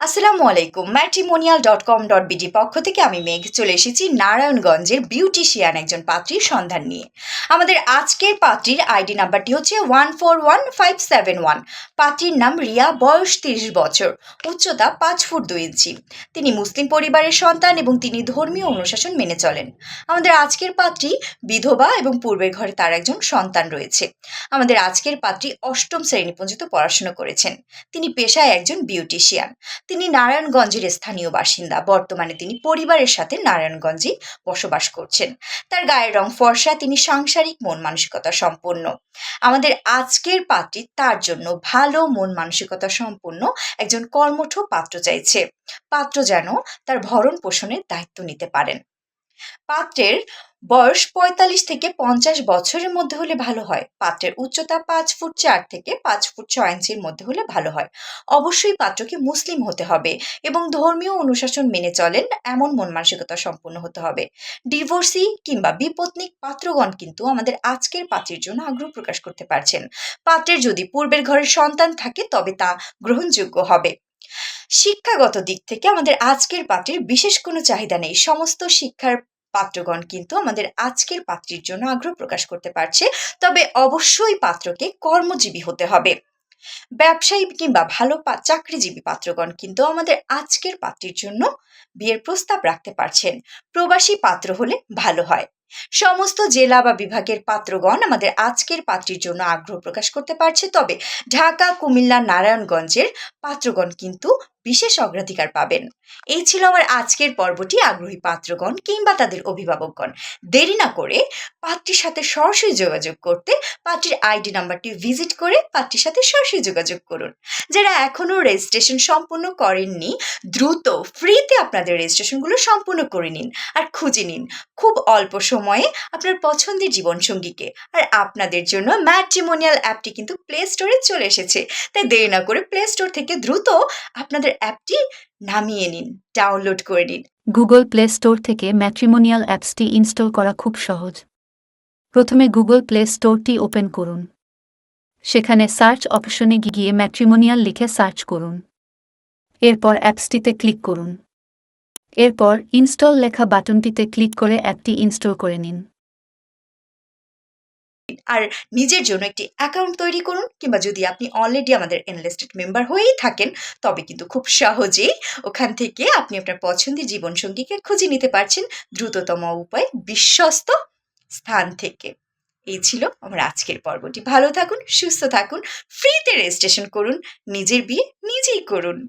আসসালামু আলাইকুম। Matrimonial dot com dot BD পক্ষ থেকে আমি মেঘ চলে এসেছি নারায়ণগঞ্জের বিউটিশিয়ান একজন পাত্রীর সন্ধান নিয়ে। আমাদের আজকের পাত্রীর আইডি নাম্বারটি হচ্ছে one four one five seven one পাত্রীর নাম রিয়া, বয়স তিরিশ বছর, উচ্চতা পাঁচ ফুট দুই ইঞ্চি। তিনি মুসলিম পরিবারের সন্তান এবং তিনি ধর্মীয় অনুশাসন মেনে চলেন। আমাদের আজকের পাত্রী বিধবা এবং পূর্বের ঘরে তার একজন সন্তান রয়েছে। আমাদের আজকের পাত্রী অষ্টম শ্রেণি পর্যন্ত পড়াশোনা করেছেন। তিনি পেশায় একজন বিউটিশিয়ান তিনি নারায়ণগঞ্জের স্থানীয় বাসিন্দা। বর্তমানে তিনি পরিবারের সাথে নারায়ণগঞ্জে বসবাস করছেন। তার গায়ের রং ফর্সা, তিনি সাংসারিক, মন মানসিকতা সম্পন্ন। আমাদের আজকের পাত্রী তার জন্য ভালো, মন মানসিকতা সম্পন্ন একজন কর্মঠ পাত্র চাইছে। পাত্র যেন তার ভরণ পোষণের দায়িত্ব নিতে পারেন। পাত্রের বয়স পঁয়তাল্লিশ থেকে পঞ্চাশ বছরের মধ্যে হলে ভালো হয়। পাত্রের উচ্চতা পাঁচ ফুট চার থেকে পাঁচ ফুট ছয় ইঞ্চির মধ্যে হলে ভালো হয়। অবশ্যই পাত্রকে মুসলিম হতে হবে এবং ধর্মীয় অনুশাসন মেনে চলেন, এমন মন মানসিকতা সম্পন্ন হতে হবে। ডিভোর্সি কিংবা বিপত্নিক পাত্রগণ কিন্তু আমাদের আজকের পাত্রের জন্য আগ্রহ প্রকাশ করতে পারছেন। পাত্রের যদি পূর্বের ঘরের সন্তান থাকে, তবে তা গ্রহণযোগ্য হবে। শিক্ষাগত দিক থেকে আমাদের আজকের পাত্রের বিশেষ কোনো চাহিদা নেই। সমস্ত শিক্ষার পাত্রগণ কিন্তু আমাদের আজকের পাত্রীর জন্য আগ্রহ প্রকাশ করতে পারছে। তবে অবশ্যই পাত্রকে কর্মজীবী হতে হবে। ব্যবসায়ী কিংবা ভালো চাকরিজীবী পাত্রগণ কিন্তু আমাদের আজকের পাত্রীর জন্য বিয়ের প্রস্তাব রাখতে পারছেন। প্রবাসী পাত্র হলে ভালো হয়। সমস্ত জেলা বা বিভাগের পাত্রগণ আমাদের আজকের পাত্রীর জন্য আগ্রহ প্রকাশ করতে পারছে। তবে ঢাকা, কুমিল্লা, নারায়ণগঞ্জের পাত্রগণ কিন্তু বিশেষ অগ্রাধিকার পাবেন। এই ছিল আমার আজকের পর্বটি, আগ্রহী পাত্রগণ কিংবা তাদের অভিভাবকগণ। দেরি না করে পাত্রীর সাথে সরাসরি যোগাযোগ করতে পাত্রীর আইডি নাম্বারটি ভিজিট করে পাত্রীর সাথে সরাসরি যোগাযোগ করুন। যারা এখনও রেজিস্ট্রেশন সম্পূর্ণ করেননি, দ্রুত ফ্রিতে আপনাদের রেজিস্ট্রেশনগুলো সম্পূর্ণ করে নিন আর খুঁজে নিন। খুব অল্প সময়ে আপনার পছন্দের জীবনসঙ্গীকে আর আপনাদের জন্য ম্যাট্রিমোনিয়াল অ্যাপটি কিন্তু প্লে স্টোরে চলে এসেছে। তাই দেরি না করে প্লে স্টোর থেকে দ্রুত আপনাদের অ্যাপটি নামিয়ে নিন, ডাউনলোড করে নিন। গুগল প্লে স্টোর থেকে ম্যাট্রিমোনিয়াল অ্যাপসটি ইনস্টল করা খুব সহজ। প্রথমে গুগল প্লে স্টোরটি ওপেন করুন। সেখানে সার্চ অপশনে গিয়ে ম্যাট্রিমোনিয়াল লিখে সার্চ করুন। এরপর অ্যাপসটিতে ক্লিক করুন। এরপর ইনস্টল লেখা বাটনটিতে ক্লিক করে অ্যাপটি ইনস্টল করে নিন। আর নিজের জন্য একটি অ্যাকাউন্ট তৈরি করুন কিংবা যদি আপনি অলরেডি আমাদের এনলিস্টেড মেম্বার হয়েই থাকেন, তবে কিন্তু খুব সহজেই ওখান থেকে আপনি আপনার পছন্দের জীবনসঙ্গীকে খুঁজে নিতে পারছেন দ্রুততম উপায় বিশ্বস্ত স্থান থেকে। এই ছিল আমার আজকের পর্বটি। ভালো থাকুন, সুস্থ থাকুন ফ্রিতে রেজিস্ট্রেশন করুন, নিজের বিয়ে নিজেই করুন।